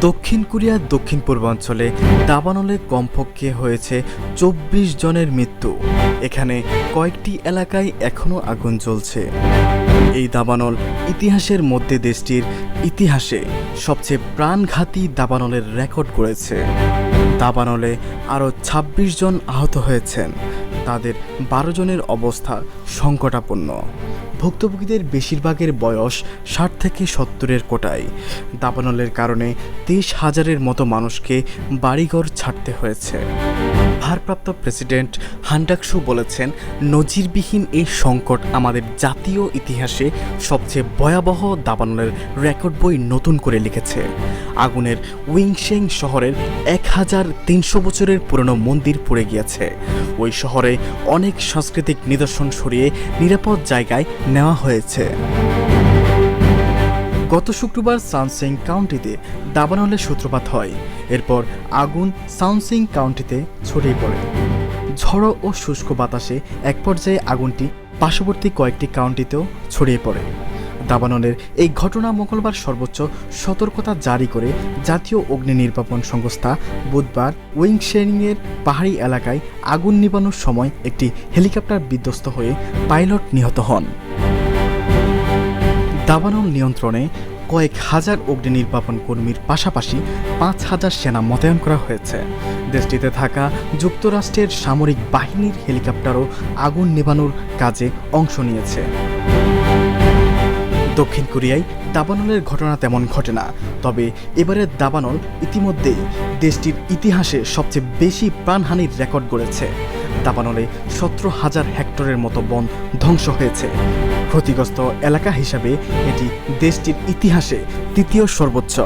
দক্ষিণ কোরিয়ার দক্ষিণ পূর্বাঞ্চলে দাবানলে কমপক্ষে হয়েছে চব্বিশ জনের মৃত্যু। এখানে কয়েকটি এলাকায় এখনও আগুন জ্বলছে। এই দাবানল ইতিহাসের মধ্যে দেশটির ইতিহাসে সবচেয়ে প্রাণঘাতী দাবানলের রেকর্ড করেছে। দাবানলে আরও ২৬ জন আহত হয়েছেন। তাদের বারো জনের অবস্থা সংকটাপন্ন। ভুক্তভোগীদের বেশিরভাগের বয়স ষাট থেকে সত্তরের কোটায়। দাবানলের কারণে তেইশ হাজারের মতো মানুষকে বাড়িঘর ছাড়তে হয়েছে। ভারপ্রাপ্ত প্রেসিডেন্ট হান্ডাকসু বলেছেন, নজিরবিহীন এই সংকট আমাদের জাতীয় ইতিহাসে সবচেয়ে ভয়াবহ দাবানলের রেকর্ড বই নতুন করে লিখেছে। আগুনের উইংশেং শহরের এক হাজার তিনশো বছরের পুরনো মন্দির পড়ে গিয়েছে। ওই শহরে অনেক সাংস্কৃতিক নিদর্শন সরিয়ে নিরাপদ জায়গায় নেওয়া হয়েছে। গত শুক্রবার সানসিং কাউন্টিতে দাবানলের সূত্রপাত হয়। এরপর আগুন সাউন্সিং কাউন্টিতে ছড়িয়ে পড়ে। ঝড়ো ও শুষ্ক বাতাসে এক পর্যায়ে আগুনটি পার্শ্ববর্তী কয়েকটি কাউন্টিতেও ছড়িয়ে পড়ে। দাবানলের এই ঘটনা মঙ্গলবার সর্বোচ্চ সতর্কতা জারি করে জাতীয় অগ্নি নির্বাপন সংস্থা বুধবার উইংশেরিংয়ের পাহাড়ি এলাকায় আগুন নিবানোর সময় একটি হেলিকপ্টার বিধ্বস্ত হয়ে পাইলট নিহত হন। দাবানল নিয়ন্ত্রণে কয়েক হাজার অগ্নি নির্বাপন কর্মীর পাশাপাশি পাঁচ হাজার সেনা মোতায়েন করা হয়েছে। দেশটিতে থাকা যুক্তরাষ্ট্রের সামরিক বাহিনীর হেলিকপ্টারও আগুন নেভানোর কাজে অংশ নিয়েছে। দক্ষিণ কোরিয়ায় দাবানলের ঘটনা তেমন ঘটে না, তবে এবারের দাবানল ইতিমধ্যেই দেশটির ইতিহাসে সবচেয়ে বেশি প্রাণহানির রেকর্ড গড়েছে। দাবানলে সতেরো হাজার হেক্টরের মতো বন ধ্বংস হয়েছে। ক্ষতিগ্রস্ত এলাকা হিসাবে এটি দেশটির ইতিহাসে তৃতীয় সর্বোচ্চ।